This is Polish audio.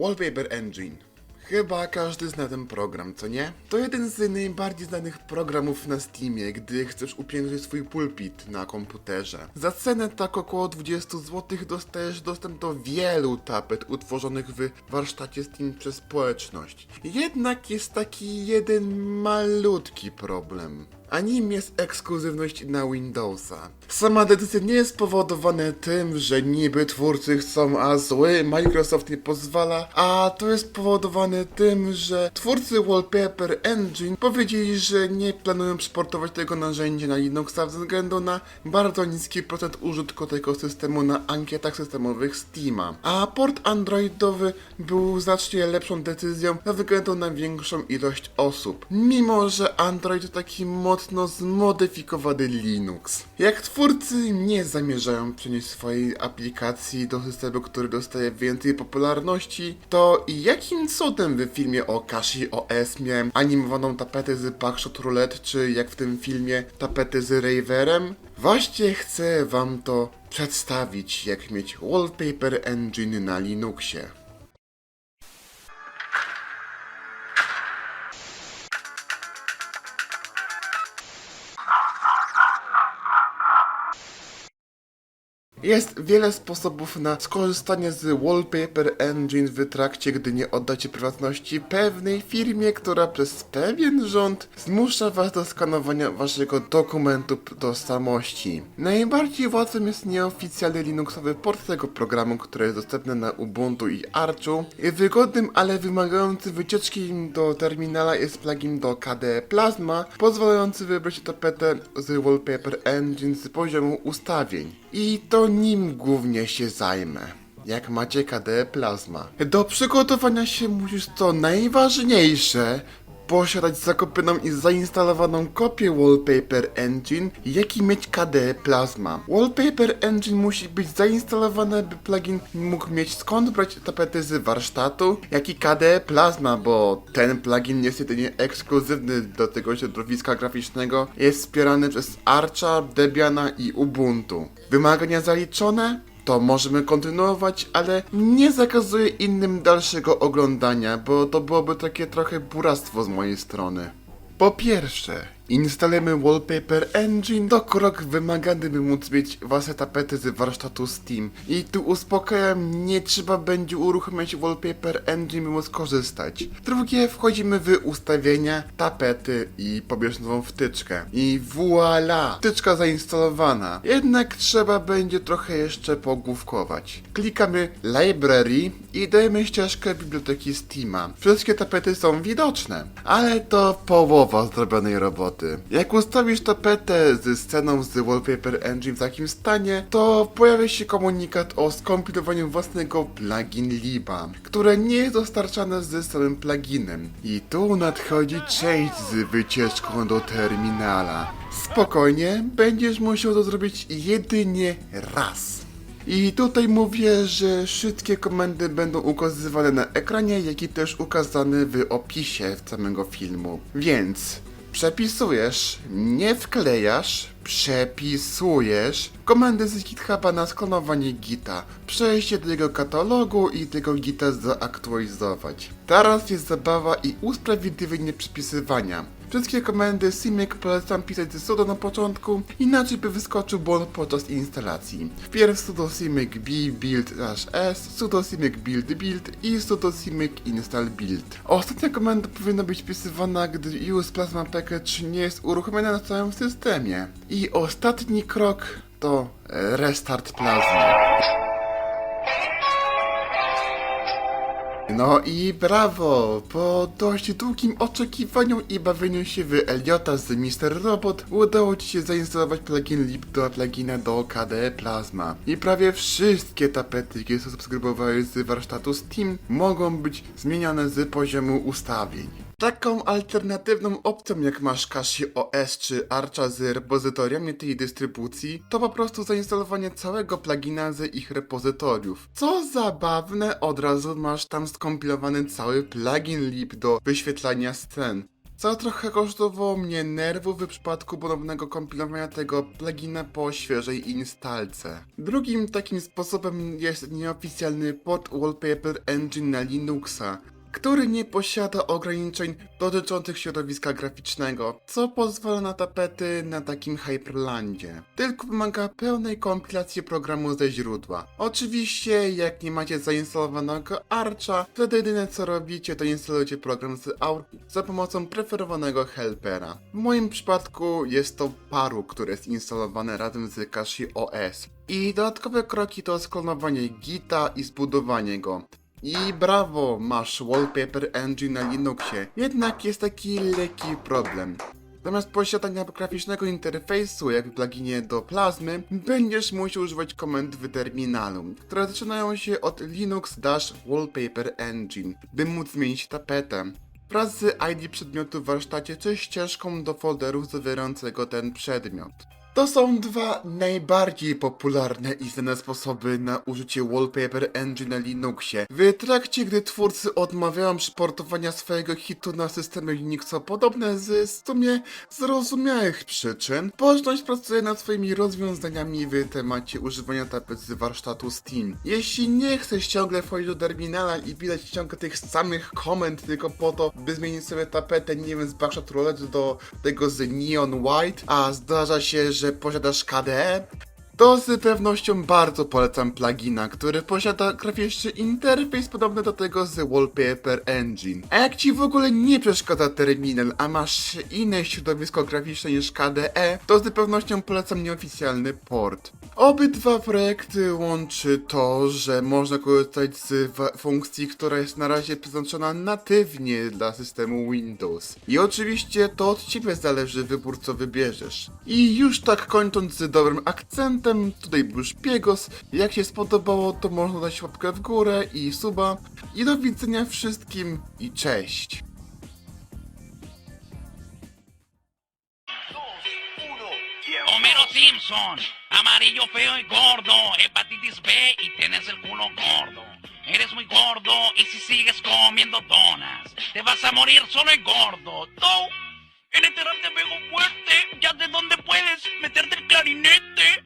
Wallpaper Engine. Chyba każdy zna ten program, co nie? To jeden z najbardziej znanych programów na Steamie, gdy chcesz upiększyć swój pulpit na komputerze. Za cenę tak około 20 zł dostajesz dostęp do wielu tapet utworzonych w warsztacie Steam przez społeczność. Jednak jest taki jeden malutki problem a nim jest ekskluzywność na Windowsa. Sama decyzja nie jest spowodowana tym, że niby twórcy chcą, a zły Microsoft nie pozwala, a to jest spowodowane tym, że twórcy Wallpaper Engine powiedzieli, że nie planują exportować tego narzędzia na Linuxa ze względu na bardzo niski procent użytku tego systemu na ankietach systemowych Steama. A port androidowy był znacznie lepszą decyzją ze względu na większą ilość osób. Mimo, że Android to taki mocno zmodyfikowany Linux. Jak twórcy nie zamierzają przenieść swojej aplikacji do systemu, który dostaje więcej popularności, to jakim cudem w filmie o Kashi OS miałem animowaną tapetę z Backshot Roulette, czy jak w tym filmie tapety z Raverem? Właśnie chcę wam to przedstawić, jak mieć Wallpaper Engine na Linuxie. Jest wiele sposobów na skorzystanie z Wallpaper Engine w trakcie, gdy nie oddacie prywatności pewnej firmie, która przez pewien rząd zmusza was do skanowania waszego dokumentu tożsamości. Najbardziej łatwym jest nieoficjalny Linuxowy port tego programu, który jest dostępny na Ubuntu i Archu. Wygodnym, ale wymagający wycieczki do terminala jest plugin do KDE Plasma, pozwalający wybrać tapetę z Wallpaper Engine z poziomu ustawień. I to nim głównie się zajmę. Jak macie KDE Plasma. Do przygotowania się musisz co najważniejsze posiadać zakupioną i zainstalowaną kopię Wallpaper Engine, jak i mieć KDE Plasma. Wallpaper Engine musi być zainstalowane, by plugin mógł mieć skąd brać tapety z warsztatu, jak i KDE Plasma, bo ten plugin jest jedynie ekskluzywny do tego środowiska graficznego, jest wspierany przez Archa, Debiana i Ubuntu. Wymagania zaliczone? To możemy kontynuować, ale nie zakazuję innym dalszego oglądania, bo to byłoby takie trochę buractwo z mojej strony. Po pierwsze, instalujemy Wallpaper Engine. To krok wymagany, by móc mieć własne tapety z warsztatu Steam. I tu uspokajam, nie trzeba będzie uruchamiać Wallpaper Engine, by móc korzystać. Drugie, wchodzimy w ustawienia, tapety i pobierz nową wtyczkę. I voila! Wtyczka zainstalowana. Jednak trzeba będzie trochę jeszcze pogłówkować. Klikamy Library i dajemy ścieżkę biblioteki Steama. Wszystkie tapety są widoczne, ale to połowa zrobionej roboty. Jak ustawisz tapetę ze sceną z Wallpaper Engine w takim stanie, to pojawia się komunikat o skompilowaniu własnego plugin liba, które nie jest dostarczane ze samym pluginem. I tu nadchodzi część z wycieczką do terminala. Spokojnie, będziesz musiał to zrobić jedynie raz. I tutaj mówię, że wszystkie komendy będą ukazywane na ekranie, jak i też ukazane w opisie samego filmu. Więc przepisujesz, nie wklejasz, przepisujesz komendy z GitHuba na sklonowanie gita, przejście do jego katalogu i tego gita zaktualizować. Teraz jest zabawa i usprawiedliwienie przypisywania. Wszystkie komendy CMake polecam pisać ze sudo na początku, inaczej by wyskoczył błąd podczas instalacji. Wpierw sudo CMake b build s, sudo CMake build build i sudo CMake install build. Ostatnia komenda powinna być wpisywana, gdy use plasma package nie jest uruchomiona na całym systemie. I ostatni krok to restart plazmy. No i brawo! Po dość długim oczekiwaniu i bawieniu się w Eliota z Mr. Robot udało Ci się zainstalować plugin lib do plugina do KDE Plasma. I prawie wszystkie tapety, jakie subskrybowały z warsztatu Steam mogą być zmienione z poziomu ustawień. Taką alternatywną opcją jak masz Kashi OS czy Archa z repozytoriami tej dystrybucji, to po prostu zainstalowanie całego plugina z ich repozytoriów. Co zabawne, od razu masz tam skompilowany cały plugin lib do wyświetlania scen. co trochę kosztowało mnie nerwów w przypadku ponownego kompilowania tego plugina po świeżej instalce. Drugim takim sposobem jest nieoficjalny port Wallpaper Engine na Linuxa, który nie posiada ograniczeń dotyczących środowiska graficznego, co pozwala na tapety na takim Hyperlandzie. Tylko wymaga pełnej kompilacji programu ze źródła. Oczywiście, jak nie macie zainstalowanego Archa, wtedy jedyne co robicie to instalujecie program z Aur za pomocą preferowanego helpera. W moim przypadku jest to Paru, które jest instalowane razem z Kashi OS. I dodatkowe kroki to sklonowanie Gita i zbudowanie go. I brawo, masz Wallpaper Engine na Linuxie. Jednak jest taki lekki problem. Zamiast posiadania graficznego interfejsu, jak w pluginie do Plazmy, będziesz musiał używać komend w terminalu, które zaczynają się od Linux Dash Wallpaper Engine, by móc zmienić tapetę. Wraz z ID przedmiotu w warsztacie czy ścieżką do folderu zawierającego ten przedmiot. To są dwa najbardziej popularne i znane sposoby na użycie Wallpaper Engine na Linuxie. W trakcie gdy twórcy odmawiają przyportowania swojego hitu na systemy Linuxa podobne z w sumie zrozumiałych przyczyn, Bożność pracuje nad swoimi rozwiązaniami w temacie używania tapet z warsztatu Steam. Jeśli nie chcesz ciągle wchodzić do terminala i widać ciągle tych samych komend tylko po to, by zmienić sobie tapetę, nie wiem, z Roulette do tego z Neon White, a zdarza się, że posiadasz KDE, to z pewnością bardzo polecam plugina, który posiada graficzny interfejs podobny do tego z Wallpaper Engine. A jak ci w ogóle nie przeszkadza terminal, a masz inne środowisko graficzne niż KDE, to z pewnością polecam nieoficjalny port. Obydwa projekty łączy to, że można korzystać z funkcji, która jest na razie przeznaczona natywnie dla systemu Windows. I oczywiście to od ciebie zależy wybór, co wybierzesz. I już tak kończąc z dobrym akcentem, tutaj był Szpiegos. Jak się spodobało, to można dać łapkę w górę i suba. I do widzenia wszystkim i cześć! Homero Simpson, amarillo feo y gordo, hepatitis B y tienes el culo gordo. Eres muy gordo y si sigues comiendo donas, te vas a morir solo en gordo. No, en este rap te pego fuerte, ya de dónde puedes meterte el clarinete.